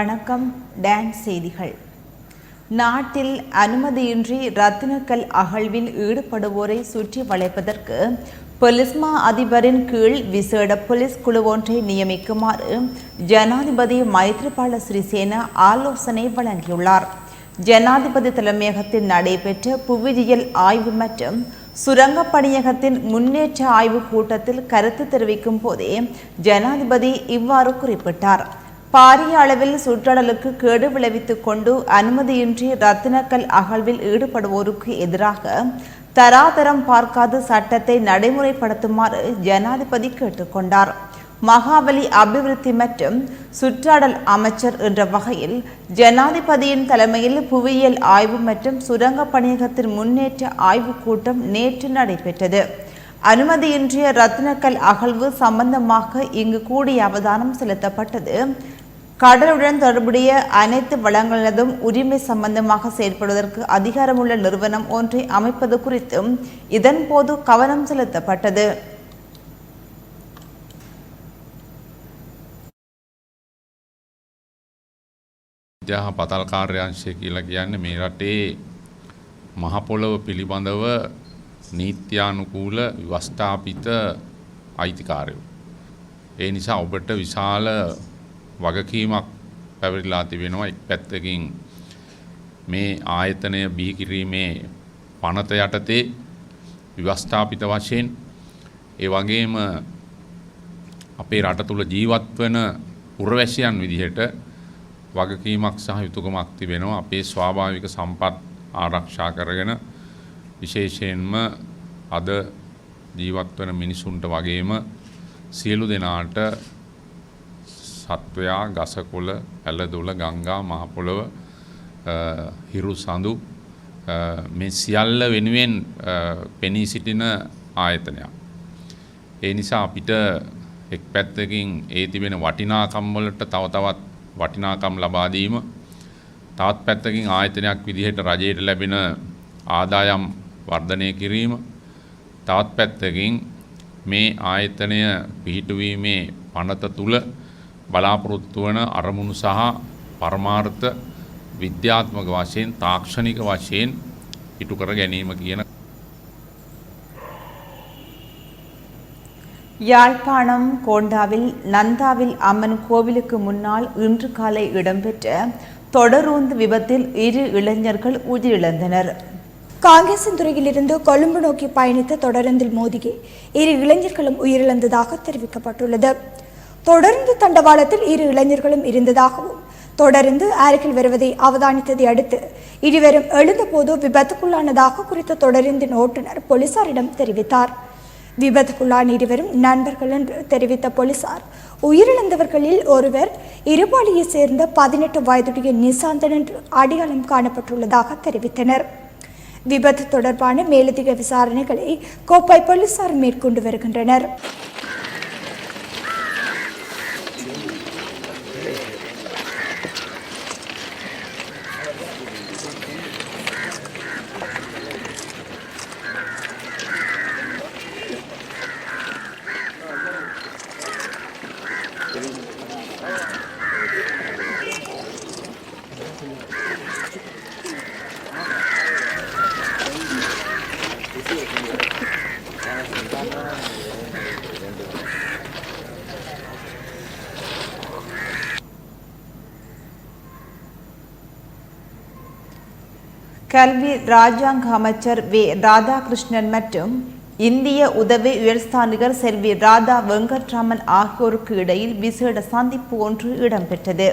வணக்கம் டான் செய்திகள். நாட்டில் அனுமதியின்றி ரத்தினக்கல் அகழ்வில் ஈடுபடுவோரை சுற்றி வளைப்பதற்கு பொலிஸ்மா அதிபரின் கீழ் விசேட போலீஸ் குழு ஒன்றை நியமிக்குமாறு ஜனாதிபதி மைத்ரிபால சிறிசேன ஆலோசனை வழங்கியுள்ளார். ஜனாதிபதி தலைமையகத்தில் நடைபெற்ற புவியியல் ஆய்வு மற்றும் சுரங்கப் பணியகத்தின் முன்னேற்ற ஆய்வு கூட்டத்தில் கருத்து தெரிவிக்கும் போதே ஜனாதிபதி இவ்வாறு குறிப்பிட்டார். பாரிய அளவில் சுற்றடலுக்கு கேடு விளைவித்துக் கொண்டு அனுமதியின்றி ரத்தினக்கல் அகழ்வில் ஈடுபடுவோருக்கு எதிராக தராதரம் பார்க்காத சட்டத்தை நடைமுறைப்படுத்துமாறு ஜனாதிபதி கேட்டுக்கொண்டார் மகாபலி அபிவிருத்தி மற்றும் சுற்றாடல் அமைச்சர் என்ற வகையில் ஜனாதிபதியின் தலைமையில் புவியியல் ஆய்வு மற்றும் சுரங்க பணியகத்தின் முன்னேற்ற ஆய்வு கூட்டம் நேற்று நடைபெற்றது. அனுமதியின்றிய ரத்னக்கல் அகழ்வு சம்பந்தமாக இங்கு கூடிய அவதானம் செலுத்தப்பட்டது. கடலுடன் தொடர்புடைய அனைத்து வளங்களதும் உரிமை சம்பந்தமாக செயல்படுவதற்கு அதிகாரமுள்ள நிறுவனம் ஒன்றை அமைப்பது குறித்தும் இதன்போது கவனம் செலுத்தப்பட்டது විද්‍යා පතල් කාර්යංශය කියලා කියන්නේ මේ රටේ මහපොළොව පිළිබඳව නීත්‍යානුකූල ව්‍යවස්ථාපිත අයිතිකාරයෝ. ඒ නිසා ඔබට විශාල වගකීමක් පැවරිලා තිබෙනවා එක් පැත්තකින්. මේ ආයතනය බිහිකිරීමේ පනත යටතේ ව්‍යවස්ථාපිත වශයෙන් ඒ වගේම අපේ රට තුළ ජීවත් වන උරවැසියන් විදිහට වගකීමක් සහ යුතුකමක් තිබෙනවා. අපේ ස්වාභාවික සම්පත් ආරක්ෂා කරගෙන විශේෂයෙන්ම අද ජීවත් වන මිනිසුන්ට වගේම සියලු දෙනාට සත්වයා ගසකොළ ඇලදොල ගංගා මහපොළොව හිරු සඳු මේ සියල්ල වෙනුවෙන් පෙනී සිටින ආයතනයක්. ඒ නිසා අපිට එක් පැත්තකින් ඒ තිබෙන වටිනාකම්වලට තව තවත් වටිනාකම් ලබාදීම තවත් පැත්තකින් ආයතනයක් විදිහට රජයට ලැබෙන ආදායම් වර්ධනය කිරීම තවත් පැත්තකින් මේ ආයතනය පිහිටුවීමේ පනත තුළ බලාපොරොත්තු වන අරමුණු සහ පරමාර්ථ විද්‍යාත්මක වශයෙන් තාක්ෂණික වශයෙන් ඉටු කර ගැනීම කියන யாழ்ப்பாணம் கோண்டாவில் நந்தாவில் அம்மன் கோவிலுக்கு முன்னால் இன்று காலை இடம்பெற்ற தொடரூந்து விபத்தில் இரு இளைஞர்கள் உயிரிழந்தனர் காங்கேசன்துறையிலிருந்து கொழும்பு நோக்கி பயணித்த தொடருந்தில் மோதியே இரு இளைஞர்களும் உயிரிழந்ததாக தெரிவிக்கப்பட்டுள்ளது தொடர்ந்து தண்டவாளத்தில் இரு இளைஞர்களும் இருந்ததாகவும் தொடர்ந்து அருகில் வருவதை அவதானித்ததை அடுத்து இருவரும் எழுந்தபோது விபத்துக்குள்ளானதாக குறித்த தொடருந்தின் ஓட்டுநர் போலீசாரிடம் தெரிவித்தார். விபத்துக்குள்ளான இருவரும் நண்பர்கள் என்று தெரிவித்த போலீசார் உயிரிழந்தவர்களில் ஒருவர் இருபாலியை சேர்ந்த பதினெட்டு வயதுடைய நிசாந்தன் என்று அடையாளம் காணப்பட்டுள்ளதாக தெரிவித்தனர். விபத்து தொடர்பான மேலதிக விசாரணைகளை கோப்பை போலீசார் மேற்கொண்டு வருகின்றனர். கல்வி ராஜாங்க அமைச்சர் வே. ராதாகிருஷ்ணன் மற்றும் இந்திய உதவி உயர்ஸ்தானிகர் செல்வி ராதா வெங்கட்ராமன் ஆகியோருக்கு இடையில் விசேட சந்திப்பு ஒன்று இடம்பெற்றது.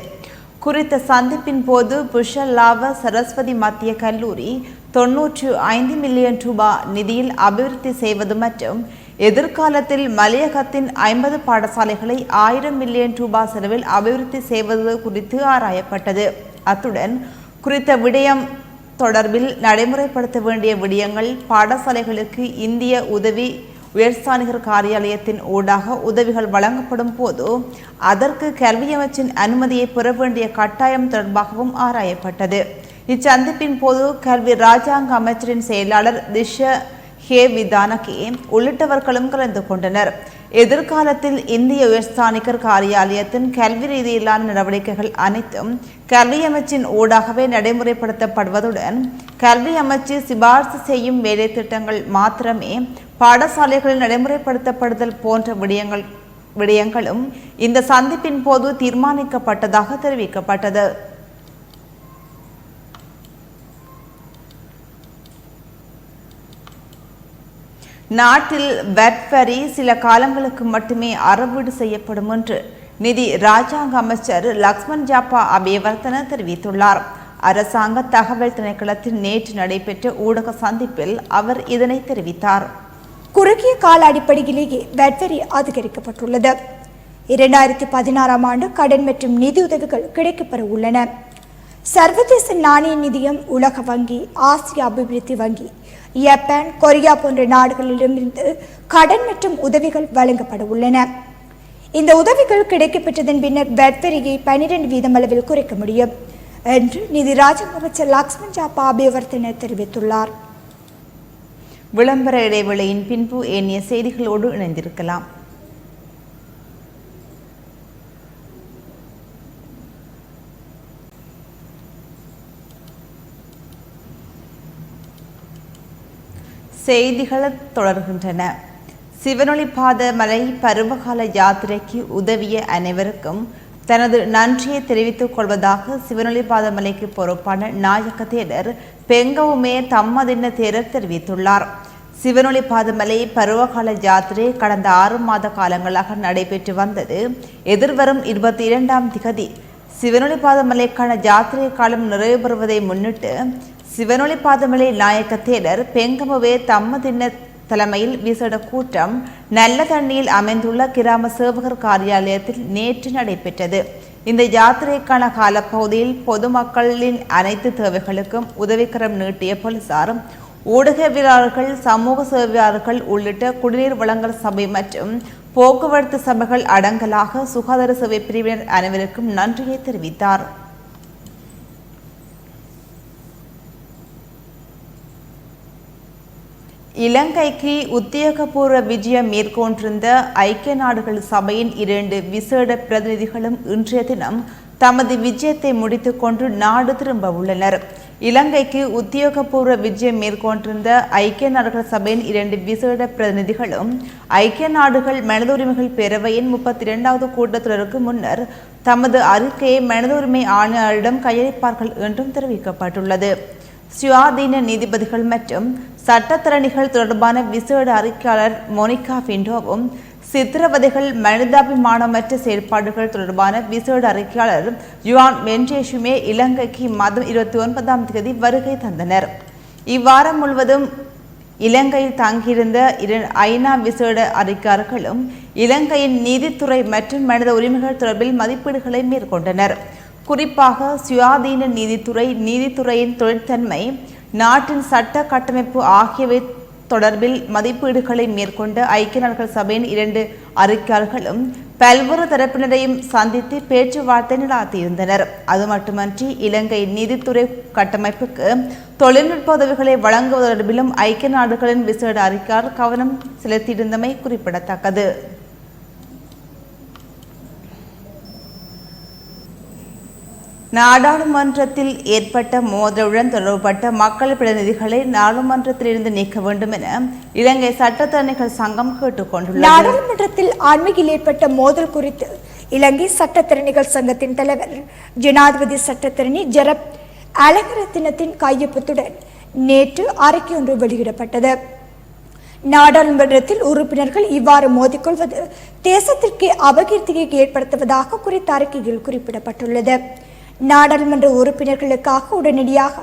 குறித்த சந்திப்பின் போது புஷல்லாவ சரஸ்வதி மத்திய கல்லூரி தொன்னூற்று ஐந்து மில்லியன் ரூபாய் நிதியில் அபிவிருத்தி செய்வது மற்றும் எதிர்காலத்தில் மலையகத்தின் ஐம்பது பாடசாலைகளை ஆயிரம் மில்லியன் ரூபாய் செலவில் அபிவிருத்தி செய்வது குறித்து ஆராயப்பட்டது. அத்துடன் குறித்த விடயம் தொடர்பில் நடைமுறைப்படுத்த வேண்டிய விடயங்கள் பாடசாலைகளுக்கு இந்திய உதவி உயர்ஸ்தானிகர் காரியாலயத்தின் ஊடாக உதவிகள் வழங்கப்படும் போது அதற்கு கல்வி அமைச்சின் அனுமதியை பெற வேண்டிய கட்டாயம் தொடர்பாகவும் ஆராயப்பட்டது. இச்சந்திப்பின் போது கல்வி ராஜாங்க அமைச்சரின் செயலாளர் திஷ ஹே விதானகே உள்ளிட்டவர்களும் கலந்து கொண்டனர். எதிர்காலத்தில் இந்திய உயர்ஸ்தானிகர் காரியாலயத்தின் கல்வி ரீதியிலான நடவடிக்கைகள் அனைத்தும் கல்வி அமைச்சின் ஊடாகவே நடைமுறைப்படுத்தப்படுவதுடன் கல்வி அமைச்சு சிபார்சு செய்யும் வேலை திட்டங்கள் மாத்திரமே பாடசாலைகளில் நடைமுறைப்படுத்தப்படுதல் போன்ற விடயங்கள் விடயங்களும் இந்த சந்திப்பின் போது தீர்மானிக்கப்பட்டதாக தெரிவிக்கப்பட்டது. நாட்டில் வெட் வரி சில காலங்களுக்கு மட்டுமே அறவீடு செய்யப்படும் என்று நிதி ராஜாங்க அமைச்சர் லக்ஷ்மண் ஜாப்பா அபேவர்த்தன தெரிவித்துள்ளார். அரசாங்க தகவல் திணைக்களத்தில் நேற்று நடைபெற்ற ஊடக சந்திப்பில் அவர் இதனை தெரிவித்தார். குறுகிய கால அடிப்படையிலேயே வெட்வரி அதிகரிக்கப்பட்டுள்ளது. இரண்டாயிரத்தி பதினாறாம் ஆண்டு கடன் மற்றும் நிதியுதவிகள் கிடைக்கப்பெற உள்ளன. சர்வதேச நாணய நிதியம் உலக வங்கி ஆசிய அபிவிருத்தி வங்கி ஜப்பான் கொரியா போன்ற நாடுகளிடமிருந்து கடன் மற்றும் உதவிகள் வழங்கப்பட உள்ளன. இந்த உதவிகள் கிடைக்கப்பெற்றதன் பின்னர் வெட்வரியை பனிரெண்டு வீதம் அளவில் குறைக்க முடியும் என்று நிதி ராஜாங்க அமைச்சர் லக்ஷ்மண் ஜாப்பா அபிவர்த்தன தெரிவித்துள்ளார். விளம்பர இடைவெளியின் பின்பு ஏனைய செய்திகளோடு இணைந்திருக்கலாம். செய்திகள் தொடர்கின்றன. சிவனொளிபாத மலை பருவகால யாத்திரைக்கு உதவிய அனைவருக்கும் தனது நன்றியை தெரிவித்துக் கொள்வதாக சிவனொளிபாத மலைக்கு பொறுப்பான நாயக்க தேரர் பெங்கவுமே தம்மதின தேரர் தெரிவித்துள்ளார். சிவனொளிபாத மலை பருவகால யாத்திரை கடந்த ஆறு மாத காலங்களாக நடைபெற்று வந்தது. எதிர்வரும் இருபத்தி இரண்டாம் திகதி சிவனொளிபாத மலைக்கான யாத்திரை காலம் நிறைவு பெறுவதை முன்னிட்டு சிவனொளிபாதமலை நாயக்க தேரர் பெங்கமுவே தம்மதின்ன தலைமையில் விசேட கூட்டம் நல்ல தண்ணியில் அமைந்துள்ள கிராம சேவகர் காரியாலயத்தில் நேற்று நடைபெற்றது. இந்த யாத்திரைக்கான காலப்பகுதியில் பொதுமக்களின் அனைத்து தேவைகளுக்கும் உதவிக்கரம் நீட்டிய போலீசார் ஊடகவியலாளர்கள் சமூக சேவையாளர்கள் உள்ளிட்ட குடிநீர் வழங்கல் சபை மற்றும் போக்குவரத்து சபைகள் அடங்கலாக சுகாதார சேவை பிரிவினர் அனைவருக்கும் நன்றியை தெரிவித்தார். இலங்கைக்கு உத்தியோகபூர்வ விஜயம் மேற்கொண்டிருந்த ஐக்கிய நாடுகள் சபையின் இரண்டு விசேட பிரதிநிதிகளும் இன்றைய தினம் தமது விஜயத்தை முடித்துக்கொண்டு நாடு திரும்ப உள்ளனர். இலங்கைக்கு உத்தியோகபூர்வ விஜயம் மேற்கொண்டிருந்த ஐக்கிய நாடுகள் சபையின் இரண்டு விசேட பிரதிநிதிகளும் ஐக்கிய நாடுகள் மனித உரிமைகள் பேரவையின் முப்பத்தி இரண்டாவது கூட்டத்தொடருக்கு முன்னர் தமது அறிக்கையை மனித உரிமை ஆணையாளரிடம் கையளிப்பார்கள் என்றும் தெரிவிக்கப்பட்டுள்ளது. சுயாதீன நீதிபதிகள் மற்றும் சட்டத்தரணிகள் தொடர்பான விசேட அறிக்கையாளர் மோனிகா பிண்டோவும் சித்திரவதைகள் மனிதாபிமானமற்ற செயற்பாடுகள் தொடர்பான விசேட அறிக்கையாளர் யுவான் மென்டேஷுமே இலங்கைக்கு மாதம் இருபத்தி ஒன்பதாம் தேதி வருகை தந்தனர். இவ்வாரம் முழுவதும் இலங்கையில் தங்கியிருந்த இரு ஐநா விசேட அறிக்கையாளர்களும் இலங்கையின் நீதித்துறை மற்றும் மனித உரிமைகள் தொடர்பில் மதிப்பீடுகளை மேற்கொண்டனர். குறிப்பாக சுயாதீன நீதித்துறை நீதித்துறையின் தொழிற்தன்மை நாட்டின் சட்ட கட்டமைப்பு ஆகியவை தொடர்பில் மதிப்பீடுகளை மேற்கொண்ட ஐக்கிய நாடுகள் சபையின் இரண்டு அறிக்கையாளர்களும் பல்வேறு தரப்பினரையும் சந்தித்து பேச்சுவார்த்தை நடாத்தியிருந்தனர். அது மட்டுமன்றி இலங்கை நீதித்துறை கட்டமைப்புக்கு தொழில்நுட்ப உதவிகளை வழங்குவது தொடர்பிலும் ஐக்கிய நாடுகளின் விசேட அறிக்கையாளர் கவனம் செலுத்தியிருந்தமை குறிப்பிடத்தக்கது. நாடாளுமன்றத்தில் ஏற்பட்ட மோதலுடன் தொடர்பட்ட மக்கள் பிரதிநிதிகளை நாடாளுமன்றத்திலிருந்து நீக்க வேண்டும் என இலங்கை சட்டத்தரணிகள் சங்கம் கேட்டுக்கொண்டுள்ளது நாடாளுமன்றத்தில் அண்மையில் ஏற்பட்ட மோதல் குறித்து இலங்கை சட்டத்தரணிகள் சங்கத்தின் தலைவர் ஜனாதிபதி சட்டத்தரணி ஜெரப் அலங்கரத்தினத்தின் கையொப்பத்துடன் நேற்று அறிக்கை ஒன்று வெளியிடப்பட்டது. நாடாளுமன்றத்தில் உறுப்பினர்கள் இவ்வாறு மோதிக்கொள்வது தேசத்திற்கு அபகீர்த்தியை ஏற்படுத்துவதாக குறித்த அறிக்கையில் குறிப்பிடப்பட்டுள்ளது. நாடாளுமன்ற உறுப்பினர்களுக்காக உடனடியாக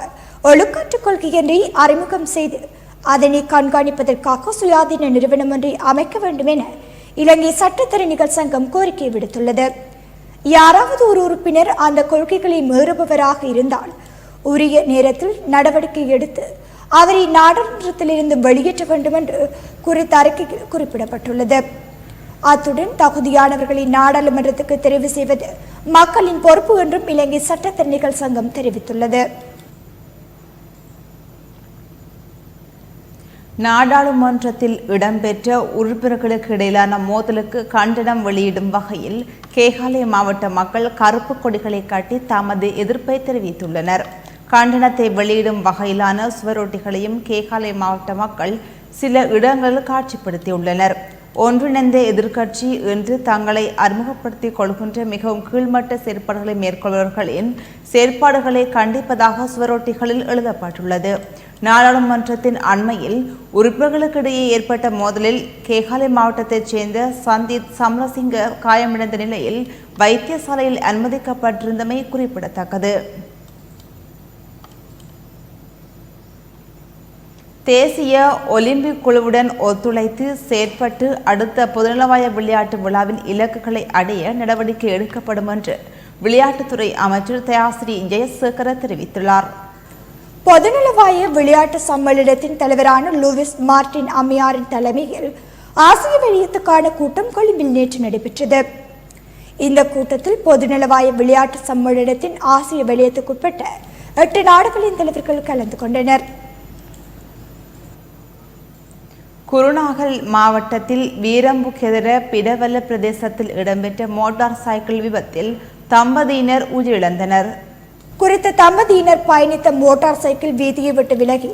ஒழுக்காற்றுக் கொள்கையொன்றை அறிமுகம் செய்து அதனை கண்காணிப்பதற்காக சுயாதீன நிறுவனம் ஒன்றை அமைக்க வேண்டும் என இலங்கை சட்டத்தரணிகள் சங்கம் கோரிக்கை விடுத்துள்ளது. யாராவது ஒரு உறுப்பினர் அந்த கொள்கைகளை மீறுபவராக இருந்தால் உரிய நேரத்தில் நடவடிக்கை எடுத்து அவரை நாடாளுமன்றத்திலிருந்து வெளியேற்ற வேண்டும் என்று குறித்த அறிக்கையில் குறிப்பிடப்பட்டுள்ளது. அத்துடன் தகுதியானவர்களை நாடாளுமன்றத்துக்கு தெரிவு செய்வது மக்களின் பொறுப்பு என்றும் இலங்கை சட்டத்தரணிகள் சங்கம் தெரிவித்துள்ளது. நாடாளுமன்றத்தில் இடம்பெற்ற உறுப்பினர்களுக்கு இடையிலான மோதலுக்கு கண்டனம் வெளியிடும் வகையில் கேகாலய மாவட்ட மக்கள் கருப்பு கொடிகளை காட்டி தமது எதிர்ப்பை தெரிவித்துள்ளனர். கண்டனத்தை வெளியிடும் வகையிலான சுவரொட்டிகளையும் கேகாலய மாவட்ட மக்கள் சில இடங்களில் காட்சிப்படுத்தியுள்ளனர். ஒன்றிணைந்த எதிர்க்கட்சி என்று தங்களை அறிமுகப்படுத்திக் கொள்கின்ற மிகவும் கீழ்மட்ட செயற்பாடுகளை மேற்கொள்பவர்களின் செயற்பாடுகளை கண்டிப்பதாக சுவரொட்டிகளில் எழுதப்பட்டுள்ளது. நாடாளுமன்றத்தின் அண்மையில் உறுப்பினர்களுக்கிடையே ஏற்பட்ட மோதலில் கேகாலை மாவட்டத்தைச் சேர்ந்த சந்தீப் சம்ரசிங்க காயமடைந்த நிலையில் வைத்தியசாலையில் அனுமதிக்கப்பட்டிருந்தமை குறிப்பிடத்தக்கது. தேசிய ஒலிம்பிக் குழுவுடன் ஒத்துழைத்து செயற்பட்டு அடுத்த பொதுநலவாய விளையாட்டு விழாவின் இலக்குகளை அடைய நடவடிக்கை எடுக்கப்படும் என்று விளையாட்டுத்துறை அமைச்சர் தயாசிரி ஜெயசேகர தெரிவித்துள்ளார். பொதுநலவாய விளையாட்டு சம்மேளனத்தின் தலைவரான லூவிஸ் மார்டின் அம்மையாரின் தலைமையில் ஆசிய வெளியத்துக்கான கூட்டம் கொழும்பில் நேற்று நடைபெற்றது. இந்த கூட்டத்தில் பொதுநலவாய விளையாட்டு சம்மேளனத்தின் ஆசிய வெளியத்துக்குட்பட்ட எட்டு நாடுகளின் தலைவர்கள் கலந்து கொண்டனர். குருநாகல் மாவட்டத்தில் வீரம்புக்கெதிர பிடவல பிரதேசத்தில் இடம்பெற்ற மோட்டார் சைக்கிள் விபத்தில் தம்பதியினர் உயிரிழந்தனர். குறித்த தம்பதியினர் பயணித்த மோட்டார் சைக்கிள் வீதியை விட்டு விலகி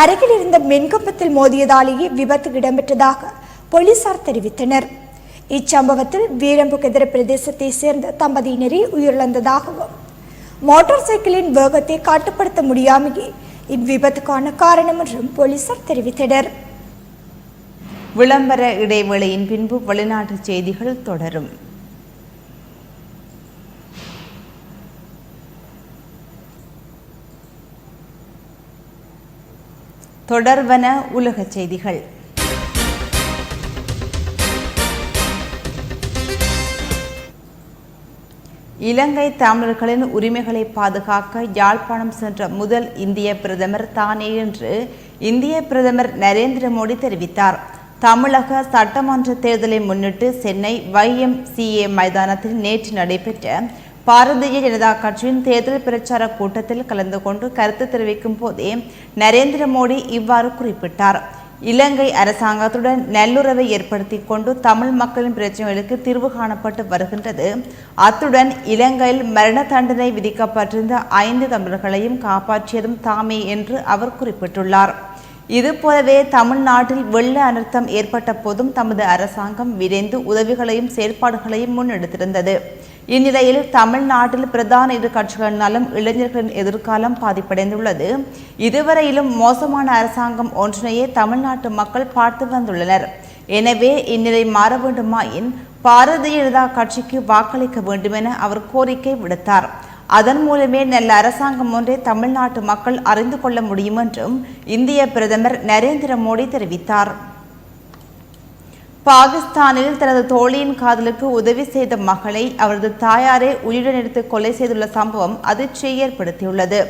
அருகில் இருந்த மின்கம்பத்தில் மோதியதாலேயே விபத்து இடம்பெற்றதாக போலீசார் தெரிவித்தனர். இச்சம்பவத்தில் வீரம்புகெதிர பிரதேசத்தை சேர்ந்த தம்பதியினரே உயிரிழந்ததாகவும் மோட்டார் சைக்கிளின் வேகத்தை கட்டுப்படுத்த முடியாமையே இவ்விபத்துக்கான காரணம் என்றும் போலீசார் தெரிவித்தனர். விளம்பர இடைவேளையின் பின்பு வெளிநாட்டு செய்திகள் தொடரும். தொடர்வன உலக செய்திகள். இலங்கை தமிழர்களின் உரிமைகளை பாதுகாக்க யாழ்ப்பாணம் சென்ற முதல் இந்திய பிரதமர் தானே என்று இந்திய பிரதமர் நரேந்திர மோடி தெரிவித்தார். தமிழக சட்டமன்ற தேர்தலை முன்னிட்டு சென்னை வைஎம்சிஏ மைதானத்தில் நேற்று நடைபெற்ற பாரதிய ஜனதா கட்சியின் தேர்தல் பிரச்சார கூட்டத்தில் கலந்து கொண்டு கருத்து தெரிவிக்கும் போதே நரேந்திர மோடி இவ்வாறு குறிப்பிட்டார். இலங்கை அரசாங்கத்துடன் நல்லுறவை ஏற்படுத்தி கொண்டு தமிழ் மக்களின் பிரச்சனைகளுக்கு தீர்வு காணப்பட்டு வருகின்றது. அத்துடன் இலங்கையில் மரண தண்டனை விதிக்கப்பட்டிருந்த ஐந்து தமிழர்களையும் காப்பாற்றியதும் தாமே என்று அவர் குறிப்பிட்டுள்ளார். இதுபோலவே தமிழ்நாட்டில் வெள்ள அனர்த்தம் ஏற்பட்ட போதும் தமது அரசாங்கம் விரைந்து உதவிகளையும் செயற்பாடுகளையும் முன்னெடுத்திருந்தது. இந்நிலையில் தமிழ்நாட்டில் பிரதான இரு கட்சிகளினாலும் இளைஞர்களின் எதிர்காலம் பாதிப்படைந்துள்ளது. இதுவரையிலும் மோசமான அரசாங்கம் ஒன்றினையே தமிழ்நாட்டு மக்கள் பார்த்து வந்துள்ளனர். எனவே இந்நிலை மாற வேண்டுமாயின் பாரதிய ஜனதா கட்சிக்கு வாக்களிக்க வேண்டுமென அவர் கோரிக்கை விடுத்தார். அதன் மூலமே நல்ல அரசாங்கம் ஒன்றை தமிழ்நாட்டு மக்கள் அறிந்து கொள்ள முடியும் என்றும் இந்திய பிரதமர் நரேந்திர மோடி தெரிவித்தார். பாகிஸ்தானில் தனது தோழியின் காதலுக்கு உதவி செய்த மகளை அவரது தாயாரே உயிருடன் எடுத்து கொலை செய்துள்ள சம்பவம் அதிர்ச்சியை ஏற்படுத்தியுள்ளது.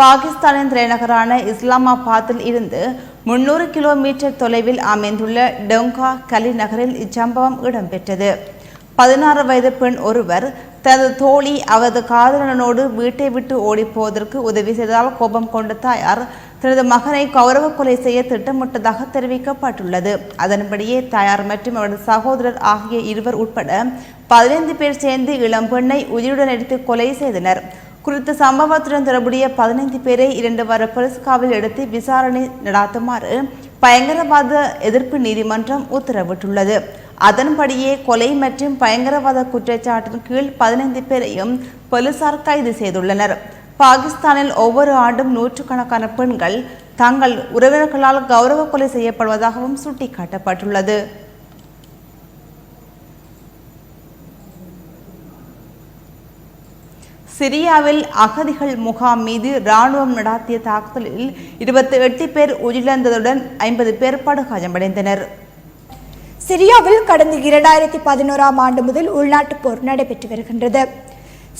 பாகிஸ்தானின் தலைநகரான இஸ்லாமாபாத்தில் இருந்து முன்னூறு கிலோமீட்டர் தொலைவில் அமைந்துள்ள டொங்கா கலி நகரில் இச்சம்பவம் இடம்பெற்றது. பதினாறு வயது பெண் ஒருவர் தனது தோழி அவரது காதலனோடு வீட்டை விட்டு ஓடிப்போவதற்கு உதவி செய்ததால் கோபம் கொண்ட தாயார் தனது மகனை கௌரவ கொலை செய்ய திட்டமிட்டதாக தெரிவிக்கப்பட்டுள்ளது. அதன்படியே தாயார் மற்றும் அவரது சகோதரர் ஆகிய இருவர் உட்பட பதினைந்து பேர் சேர்ந்து இளம்பெண்ணை உயிருடன் எடுத்து கொலை செய்தனர். குறித்த சம்பவத்துடன் தொடர்புடைய பதினைந்து பேரை இரண்டு வார பெருஸ்காவில் எடுத்து விசாரணை நடாத்துமாறு பயங்கரவாத எதிர்ப்பு நீதிமன்றம் உத்தரவிட்டுள்ளது. அதன்படியே கொலை மற்றும் பயங்கரவாத குற்றச்சாட்டின் கீழ் பதினைந்து பேரையும் போலீசார் கைது செய்துள்ளனர். பாகிஸ்தானில் ஒவ்வொரு ஆண்டும் நூற்றுக்கணக்கான பெண்கள் தங்கள் உறவினர்களால் கௌரவ கொலை செய்யப்படுவதாகவும் சுட்டிக்காட்டப்பட்டுள்ளது. சிரியாவில் அகதிகள் முகாம் மீது இராணுவம் நடாத்திய தாக்குதலில் இருபத்தி எட்டு பேர் உயிரிழந்ததுடன் ஐம்பது பேர் படுகாயமடைந்தனர். சிரியாவில் கடந்த இரண்டாயிரத்தி பதினோராம் ஆண்டு முதல் உள்நாட்டுப் போர் நடைபெற்று வருகின்றது.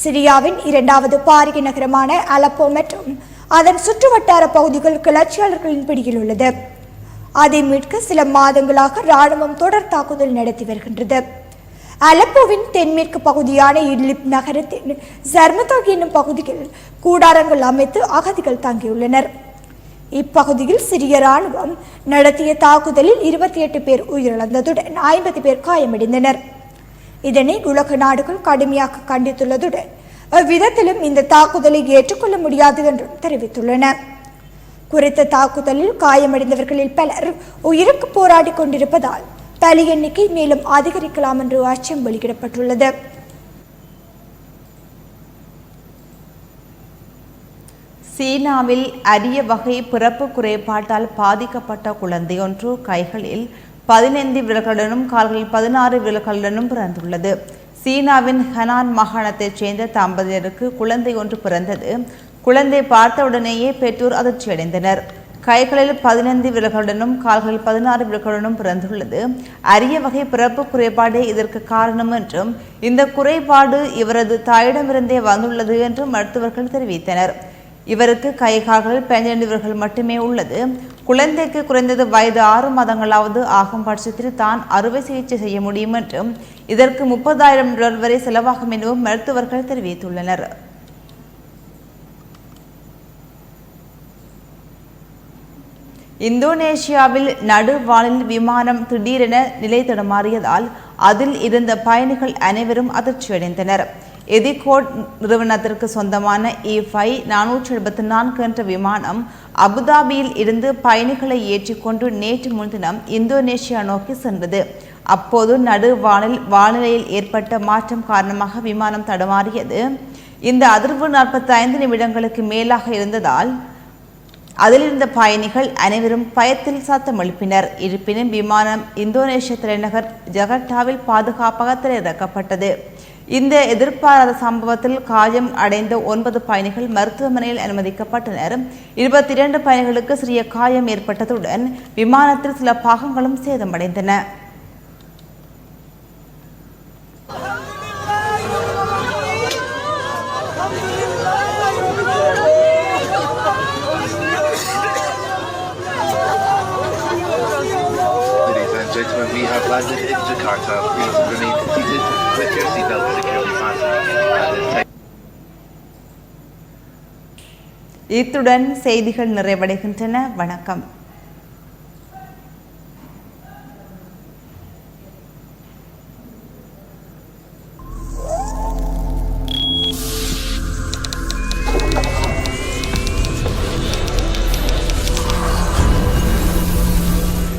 சிரியாவின் இரண்டாவது பாரிய நகரமான அலப்போ மற்றும் அதன் சுற்றுவட்டார பகுதிகள் கிளர்ச்சியாளர்களின் பிடியில் உள்ளது. அதை மீட்க சில மாதங்களாக இராணுவம் தொடர் தாக்குதல் நடத்தி வருகின்றது. அலப்போவின் தென்மேற்கு பகுதியான இட்லிப் நகரத்தின் ஜர்மதோக் என்னும் பகுதியில் கூடாரங்கள் அமைத்து அகதிகள் தங்கியுள்ளனர். இப்பகுதியில் சிரிய ராணுவம் நடத்திய தாக்குதலில் இருபத்தி எட்டு பேர் உயிரிழந்ததுடன் ஐம்பது பேர் காயமடைந்தனர். இதனை உலக நாடுகள் கடுமையாக கண்டித்துள்ளதுடன் அவ்விதத்திலும் இந்த தாக்குதலை ஏற்றுக்கொள்ள முடியாது என்றும் தெரிவித்துள்ளன. குறித்த தாக்குதலில் காயமடைந்தவர்களில் பலர் உயிருக்கு போராடி கொண்டிருப்பதால் பலி எண்ணிக்கை மேலும் அதிகரிக்கலாம் என்று அச்சம் வெளியிடப்பட்டுள்ளது. சீனாவில் அரிய வகை பிறப்பு குறைபாட்டால் பாதிக்கப்பட்ட குழந்தை ஒன்று கைகளில் பதினைந்து விரல்களுடனும் கால்களில் பதினாறு விரல்களுடனும் பிறந்துள்ளது. சீனாவின் ஹனான் மாகாணத்தைச் சேர்ந்த தம்பதியருக்கு குழந்தை ஒன்று பிறந்தது. குழந்தை பார்த்தவுடனேயே பெற்றோர் அதிர்ச்சியடைந்தனர். கைகளில் பதினைந்து விரல்களுடனும் கால்களில் பதினாறு விரல்களுடனும் பிறந்துள்ளது. அரிய வகை பிறப்பு குறைபாடே இதற்கு காரணம் என்றும் இந்த குறைபாடு இவரது தாயிடமிருந்தே வந்துள்ளது என்றும் மருத்துவர்கள் தெரிவித்தனர். இவருக்கு கை கால்களில் மட்டுமே உள்ளது. குழந்தைக்கு குறைந்தது வயது ஆறு மாதங்களாவது ஆகும் பட்சத்தில் தான் அறுவை சிகிச்சை செய்ய முடியும் என்றும் இதற்கு முப்பதாயிரம் டாலர் வரை செலவாகும் எனவும் மருத்துவர்கள் தெரிவித்துள்ளனர். இந்தோனேஷியாவில் நடுவானில் விமானம் திடீரென நிலை தடுமாறியதால் அதில் இருந்த பயணிகள் அனைவரும் அதிர்ச்சியடைந்தனர். எதிகோட் நிறுவனத்திற்கு சொந்தமான இ நானூற்றி எழுபத்தி நான்கு என்ற விமானம் அபுதாபியில் இருந்து பயணிகளை ஏற்றிக்கொண்டு நேற்று முன்தினம் இந்தோனேஷியா நோக்கி சென்றது. அப்போது நடுவானில் வானிலையில் ஏற்பட்ட மாற்றம் காரணமாக விமானம் தடுமாறியது. இந்த அதிர்வு நாற்பத்தி ஐந்து நிமிடங்களுக்கு மேலாக இருந்ததால் அதிலிருந்த பயணிகள் அனைவரும் பயத்தில் சத்தம் எழுப்பினர் இருப்பினும் விமானம் இந்தோனேஷிய தலைநகர் ஜகர்டாவில் பாதுகாப்பாக திரையிறக்கப்பட்டது. இந்த எதிர்பாராத சம்பவத்தில் காயம் அடைந்த ஒன்பது பயணிகள் மருத்துவமனையில் அனுமதிக்கப்பட்டனர் இருபத்தி இரண்டு பயணிகளுக்கு சிறிய காயம் ஏற்பட்டதுடன் விமானத்தில் சில பாகங்களும் சேதமடைந்தன. Ladies and gentlemen, we have landed in Jakarta. Please remain seated with your seatbelt securely fastened. இத்துடன் செய்திகள் நிறைவடைகின்றன வணக்கம்